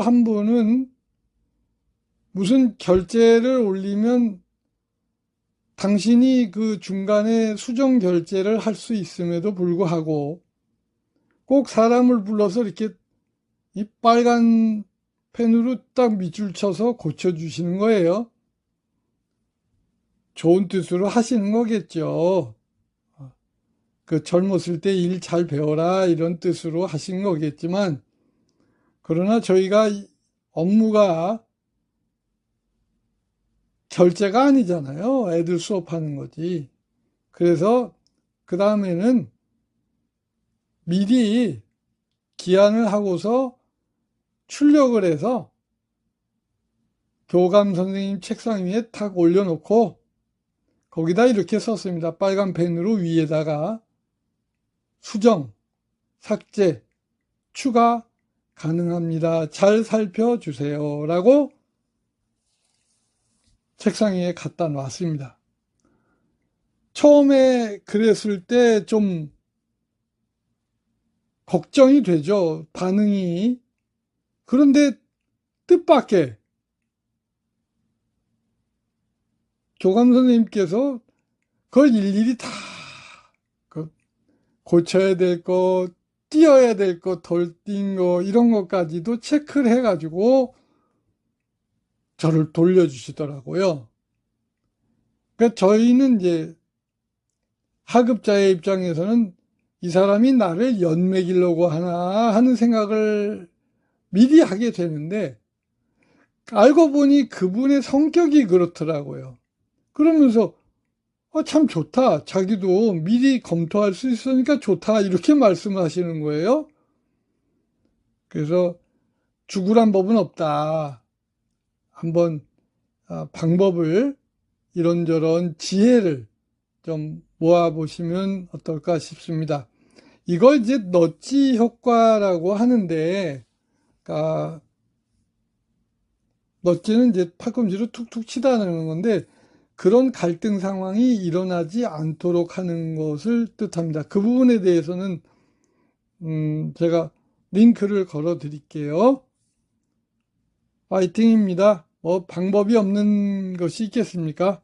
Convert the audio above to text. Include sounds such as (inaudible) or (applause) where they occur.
한 분은 무슨 결제를 올리면 당신이 그 중간에 수정 결제를 할 수 있음에도 불구하고 꼭 사람을 불러서 이렇게 이 빨간 펜으로 딱 밑줄 쳐서 고쳐주시는 거예요. 좋은 뜻으로 하시는 거겠죠. 그 젊었을 때 일 잘 배워라 이런 뜻으로 하신 거겠지만 그러나 저희가 업무가 결제가 아니잖아요. 애들 수업하는 거지. 그래서 그 다음에는 미리 기한을 하고서 출력을 해서 교감 선생님 책상 위에 탁 올려놓고 거기다 이렇게 썼습니다. 빨간 펜으로 위에다가 수정, 삭제, 추가 가능합니다. 잘 살펴주세요. 라고 책상 위에 갖다 놨습니다. 처음에 그랬을 때 좀 걱정이 되죠. 반응이. 그런데 뜻밖의 교감 선생님께서 그걸 일일이 다그 고쳐야 될 것, 띄어야 될 것, 덜 띈 거, 이런 것까지도 체크를 해가지고 저를 돌려주시더라고요. 그러니까 저희는 이제 하급자의 입장에서는 이 사람이 나를 연맥이려고 하나 하는 생각을 미리 하게 되는데 알고 보니 그분의 성격이 그렇더라고요. 그러면서 어, 참 좋다. 자기도 미리 검토할 수 있으니까 좋다. 이렇게 (laughs) 말씀하시는 거예요. 그래서 죽으란 법은 없다. 한번 아, 방법을 이런저런 지혜를 좀 모아보시면 어떨까 싶습니다. 이걸 이제 넛지 효과라고 하는데, 아, 넛지는 이제 팔꿈치로 툭툭 치다는 건데, 그런 갈등 상황이 일어나지 않도록 하는 것을 뜻합니다. 그 부분에 대해서는, 음, 제가 링크를 걸어 드릴게요. 파이팅입니다. 뭐 방법이 없는 것이 있겠습니까?